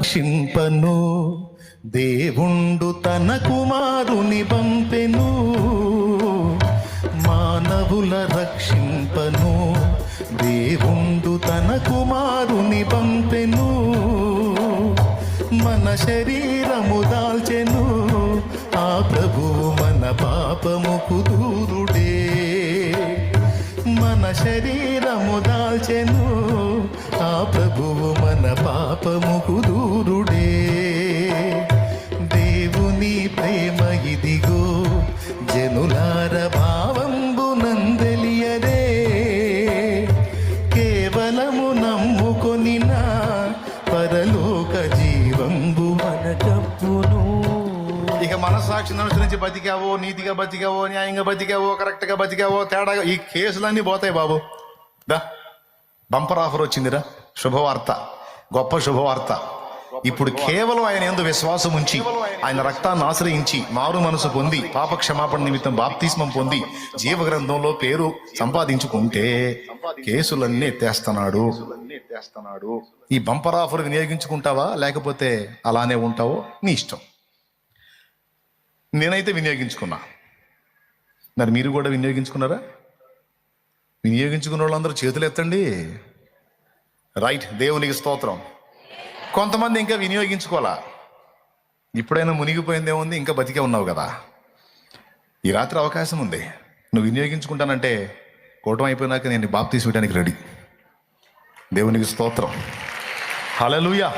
రక్షింపను. దేవుండు తన కుమారుని పంపెను. మానవుల రక్షింపను. దేవుండు తన కుమారుని పంపెను. మన శరీరము దాల్చెను. ఆ ప్రభువు మన పాపముకు దూరుడే. మన శరీరము దాల్చెను. ఆ ప్రభువు మన పాపముకు దూరుడే. దేవుని ప్రేమ ఇదిగో జనులార భావంబు నందలియదే. కేవలము నమ్ముకొనిన పరలోక జీవంబు మనకప్పును. ఇక మనస్సాక్షిని అనుసరించి బతికావో నీతిగా బతికావో న్యాయంగా బతికావో కరెక్ట్గా బతికావో తేడాగా ఈ కేసులన్నీ పోతాయి బాబు. దా. బంపర్ ఆఫర్ వచ్చిందిరా. శుభవార్త. గొప్ప శుభవార్త. ఇప్పుడు కేవలం ఆయన ఎందు విశ్వాసం ఉంచి ఆయన రక్తాన్ని ఆశ్రయించి మారు మనసు పొంది పాప క్షమాపణ నిమిత్తం బాప్తిస్మం పొంది జీవ గ్రంథంలో పేరు సంపాదించుకుంటే కేసులన్నీ ఎత్తేస్తున్నాడు. ఈ బంపర్ ఆఫర్ వినియోగించుకుంటావా? లేకపోతే అలానే ఉంటావో? నీ ఇష్టం. నేనైతే వినియోగించుకున్నా. మరి మీరు కూడా వినియోగించుకున్నారా? వినియోగించుకున్న వాళ్ళందరూ చేతులు ఎత్తండి రైట్ దేవునికి స్తోత్రం. కొంతమంది ఇంకా వినియోగించుకోవాలా ఇప్పుడైనా మునిగిపోయిందేముంది ఇంకా బతికే ఉన్నావు కదా. ఈ రాత్రి అవకాశం ఉంది. నువ్వు వినియోగించుకుంటానంటే కూటం అయిపోయినాక నేను బాప్ తీసుకోవడానికి రెడీ దేవునికి స్తోత్రం. హలలుయా